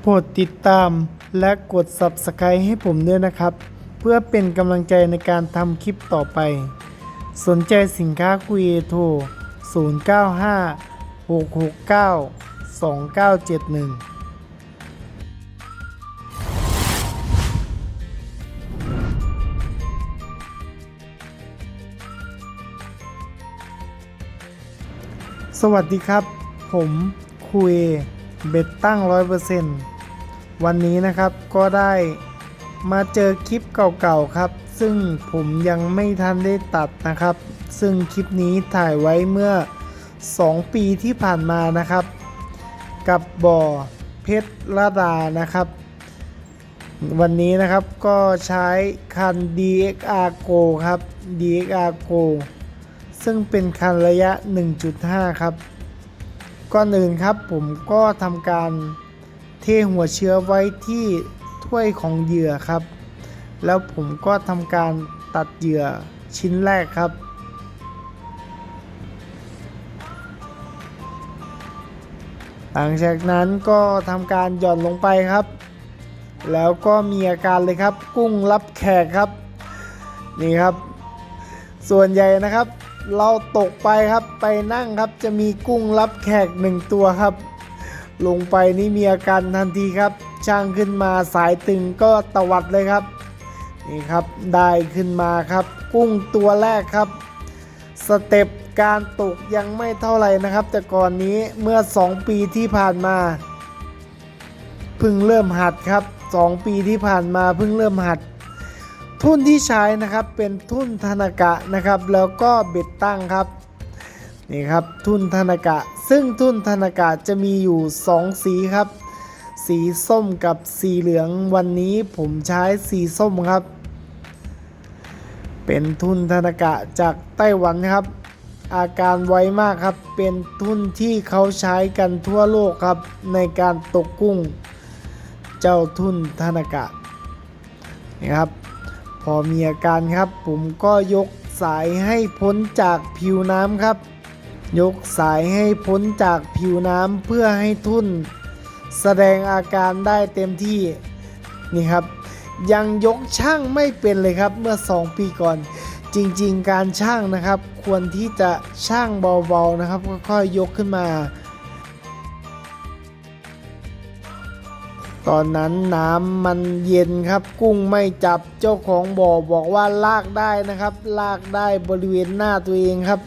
โปรดติดตามและกด Subscribe ให้ผมด้วยนะครับ เพื่อเป็นกำลังใจในการทำคลิปต่อไป สนใจสินค้าคุยโทร 095 669 2971สวัสดีครับ ผมคุย เบ็ดตั้ง 100%วันนี้นะครับก็ได้มาเจอคลิปเก่าๆครับ ซึ่งผมยังไม่ทันได้ตัดนะครับ ซึ่งคลิปนี้ถ่ายไว้เมื่อ 2 ปีที่ผ่านมานะครับ กับบ่อเพชรระดานะครับ วันนี้นะครับก็ใช้คัน DXR Go ครับ DXR Go ซึ่งเป็นคันระยะ 1.5 ครับ ก่อนอื่นครับผมก็ทำการเทหัวเชื้อไว้ที่ถ้วยของเหยื่อครับ แล้วผมก็ทำการตัดเหยื่อชิ้นแรกครับ หลังจากนั้นก็ทำการหย่อนลงไปครับ แล้วก็มีอาการเลยครับ กุ้งรับแขกครับ นี่ครับ ส่วนใหญ่นะครับ เราตกไปครับไปนั่งครับจะมีกุ้งรับแขกหนึ่งตัวครับ ลงไปนี่มีอาการทันทีครับช่างขึ้นมาสายตึงก็ตวัดเลยครับ นี่ครับได้ขึ้นมาครับ กุ้งตัวแรกครับ สเต็ปการตกยังไม่เท่าไหร่นะครับ แต่ก่อนนี้เมื่อ 2 ปีที่ผ่านมาเพิ่งเริ่มหัดครับ 2 ปีที่ผ่านมาเพิ่งเริ่มหัด ทุ่นที่ใช้นะครับเป็นทุ่นธนากะนะครับ แล้วก็เบ็ดตั้งครับนี่ครับทุ่นธนากะ ซึ่งทุ่นธนากะจะมีอยู่ 2 สีครับ สีส้มกับสีเหลืองวันนี้ผมใช้สีส้มครับ เป็นทุนธนากะจากไต้หวันครับ อาการไวมากครับ เป็นทุนที่เขาใช้กันทั่วโลกครับในการตกกุ้ง เจ้าทุนธนากะนี่ครับ พอมีอาการครับผมก็ยกสายให้พ้นจากผิวน้ำครับ ยกสายให้พ้นจากผิวน้ำเพื่อให้ทุ่น แสดงอาการได้เต็มที่นี่ครับ ยังยกช่างไม่เป็นเลยครับเมื่อ 2 ปีก่อน จริงๆ การช่างนะครับ ควรที่จะช่างเบาๆนะครับค่อยๆยกขึ้นมา ตอนนั้นน้ำมันเย็นครับกุ้งไม่จับเจ้าของบ่อบอกว่าลากได้นะครับ ลากได้บริเวณหน้าตัวเองครับ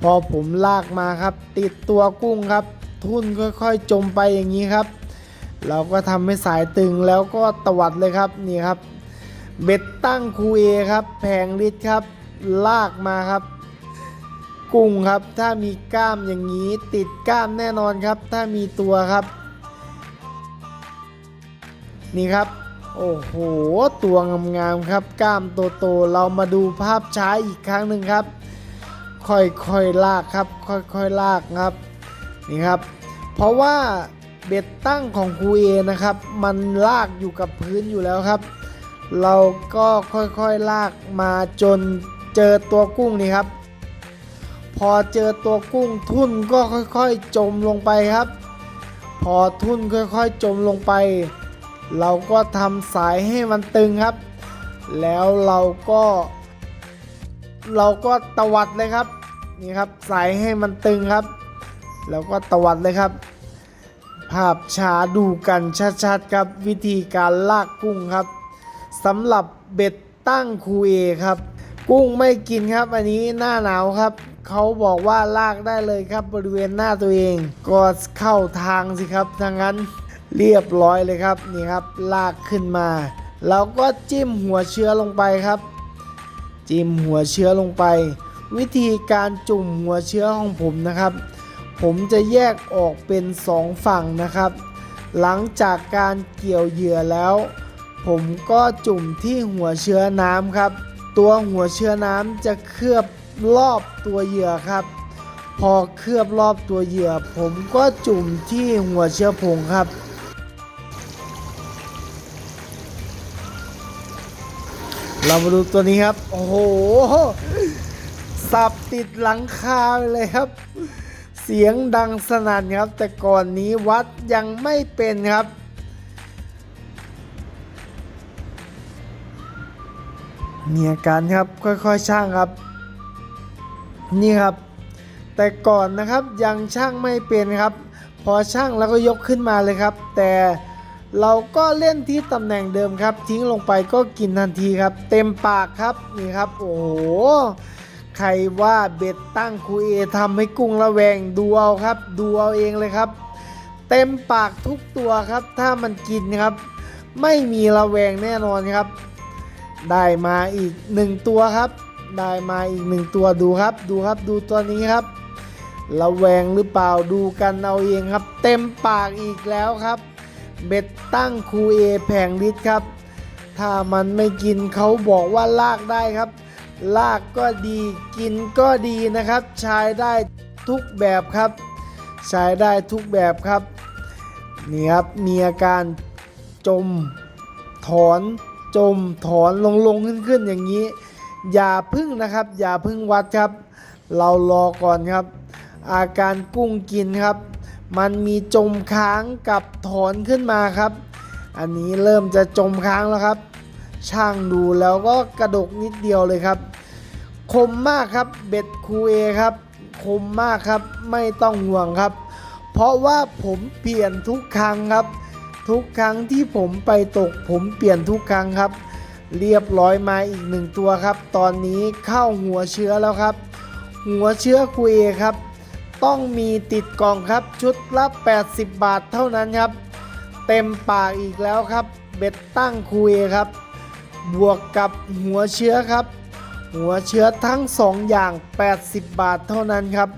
พอผมลากมาครับ ติดตัวกุ้งครับ ทุ่นค่อยๆจมไปอย่างนี้ครับ เราก็ทำให้สายตึงแล้วก็ตวัดเลยครับนี่ครับ เบ็ดตั้งคูเอครับแผงลิตรครับ ลากมาครับ กุ้งครับถ้ามีกล้ามอย่างนี้ ติดกล้ามแน่นอนครับ ถ้ามีตัวครับ นี่ครับ โอ้โห ตัวงามๆครับ กล้ามโตๆเรามาดูภาพช้าอีกครั้งหนึ่งครับ ค่อยๆลากครับ ค่อยๆลากครับ นี่ครับ เพราะว่าเบ็ดตั้งของครูเอนะครับ มันลากอยู่กับพื้นอยู่แล้วครับ เราก็ค่อยๆลากมาจนเจอตัวกุ้งนี่ครับ พอเจอตัวกุ้งทุ่นก็ค่อยๆจมลงไปครับ พอทุ่นค่อยๆจมลงไป เราก็ทำสายให้มันตึงครับ แล้วเราก็ เราก็ตวัดเลยครับ นี่ครับสายให้มันตึงครับ แล้วก็ตวัดเลยครับ ภาพช้าดูกันชัดๆครับวิธีการลากกุ้งครับสำหรับเบ็ดตั้งคูเอครับ กุ้งไม่กินครับ อันนี้หน้าหนาวครับเขาบอกว่าลากได้เลยครับบริเวณหน้าตัวเอง ก็เข้าทางสิครับทางนั้น เรียบร้อยเลยครับนี่ครับลากขึ้นมาแล้วก็จิ้มหัวเชื้อลงไปครับ จิ้มหัวเชื้อลงไป วิธีการจุ่มหัวเชื้อของผมนะครับ ผมจะแยกออกเป็นสองฝั่งนะครับ หลังจากการเกี่ยวเหยื่อแล้ว ผมก็จุ่มที่หัวเชื้อน้ำครับ ตัวหัวเชื้อน้ำจะเคลือบรอบตัวเหยื่อครับ พอเคลือบรอบตัวเหยื่อ ผมก็จุ่มที่หัวเชื้อผงครับ เรามาดูตัวนี้ครับ โอ้โห สับติดหลังคาเลยครับ เสียงดังสนั่นครับ แต่ก่อนนี้วัดยังไม่เป็นครับ มีอาการครับค่อยๆช่างครับ นี่ครับ แต่ก่อนนะครับยังช่างไม่เป็นครับ พอช่างแล้วก็ยกขึ้นมาเลยครับ แต่ เราก็เล่นที่ตำแหน่งเดิมครับ ทิ้งลงไปก็กินทันทีครับ เต็มปากครับนี่ครับ โอ้โหใครว่าเบ็ดตั้งครูเอทำให้กุ้งระแวงดูเอาครับ ดูเอาเองเลยครับ เต็มปากทุกตัวครับ ถ้ามันกินครับ ไม่มีระแวงแน่นอนครับ ได้มาอีกหนึ่งตัวครับ ได้มาอีกหนึ่งตัวดูครับ ดูครับดูตัวนี้ครับระแวงหรือเปล่าดูกันเอาเองครับ เต็มปากอีกแล้วครับ เบ็ดตั้งครูเอแผงฤทธิ์ครับ ถ้ามันไม่กินเขาบอกว่าลากได้ครับ ลากก็ดีกินก็ดีนะครับ ใช้ได้ทุกแบบครับ ใช้ได้ทุกแบบครับ นี่ครับมีอาการจมถอนจมถอนลงลงขึ้นขึ้นอย่างนี้ อย่าพึ่งนะครับ อย่าพึ่งวัดครับ เรารอก่อนครับ อาการกุ้งกินครับ มันมีจมค้างกับถอนขึ้นมาครับ อันนี้เริ่มจะจมค้างแล้วครับ ช่างดูแล้วก็กระดกนิดเดียวเลยครับ คมมากครับเบ็ดคูเอครับ คมมากครับไม่ต้องห่วงครับ เพราะว่าผมเปลี่ยนทุกครั้งครับ ทุกครั้งที่ผมไปตก ผมเปลี่ยนทุกครั้งครับ เรียบร้อยมาอีกหนึ่งตัวครับ ตอนนี้เข้าหัวเชื้อแล้วครับ หัวเชื้อคุยครับ ต้องมีติดกล่องครับชุดละ 80 บาทเท่านั้นครับ เต็มปากอีกแล้วครับ เบ็ดตั้งคุยครับ บวกกับหัวเชื้อครับ หัวเชื้อทั้ง 2 อย่าง 80 บาทเท่านั้นครับ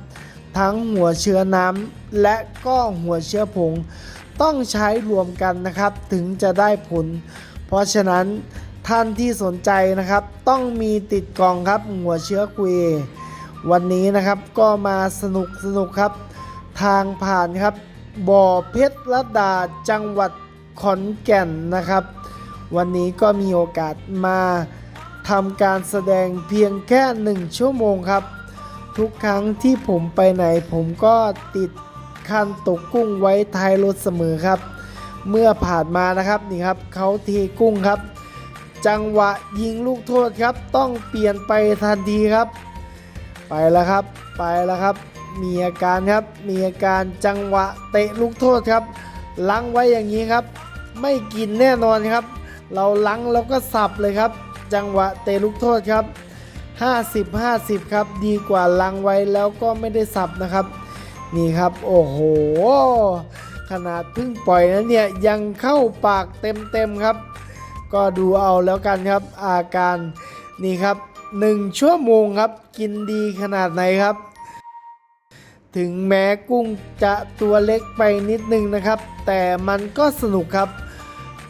ทั้งหัวเชื้อน้ำและก็หัวเชื้อผง ต้องใช้รวมกันนะครับถึงจะได้ผล เพราะฉะนั้นท่านที่สนใจนะครับ ต้องมีติดกล่องครับหัวเชื้อคุย วันนี้นะครับก็มาสนุกสนุกครับ ทางผ่านครับ บ่อเพชรระดาจังหวัดขอนแก่นนะครับ วันนี้ก็มีโอกาสมาทำการแสดงเพียงแค่หนึ่งชั่วโมงครับ ทุกครั้งที่ผมไปไหน ผมก็ติดคันตกกุ้งไว้ท้ายรถเสมอครับ เมื่อผ่านมานะครับนี่ครับเขาเทกุ้งครับ จังหวะยิงลูกโทษครับ ต้องเปลี่ยนไปทันทีครับ ไปแล้วครับ ไปแล้วครับ มีอาการครับ มีอาการจังหวะเตะลูกโทษครับลังไว้อย่างนี้ครับ ไม่กินแน่นอนครับ เราลังแล้วก็สับเลยครับ จังหวะเตะลูกโทษครับ 50 50 ครับ ดีกว่าลังไว้แล้วก็ไม่ได้สับนะครับ นี่ครับ โอ้โห ขนาดเพิ่งปล่อยนะเนี่ยยังเข้าปากเต็มๆครับ ก็ดูเอาแล้วกันครับ อาการนี่ครับ 1 ชั่วโมงครับ กินดีขนาดไหนครับ ถึงแม้กุ้งจะตัวเล็กไปนิดนึงนะครับ แต่มันก็สนุกครับ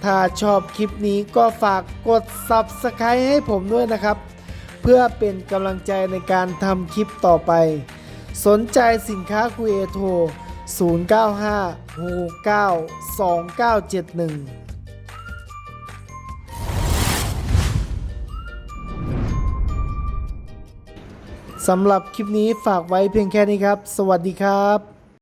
ถ้าชอบคลิปนี้ก็ฝากกด Subscribe ให้ผมด้วยนะครับ เพื่อเป็นกำลังใจในการทำคลิปต่อไป สนใจสินค้าคุยโทร0956922971 สำหรับคลิปนี้ฝากไว้เพียงแค่นี้ครับ สวัสดีครับ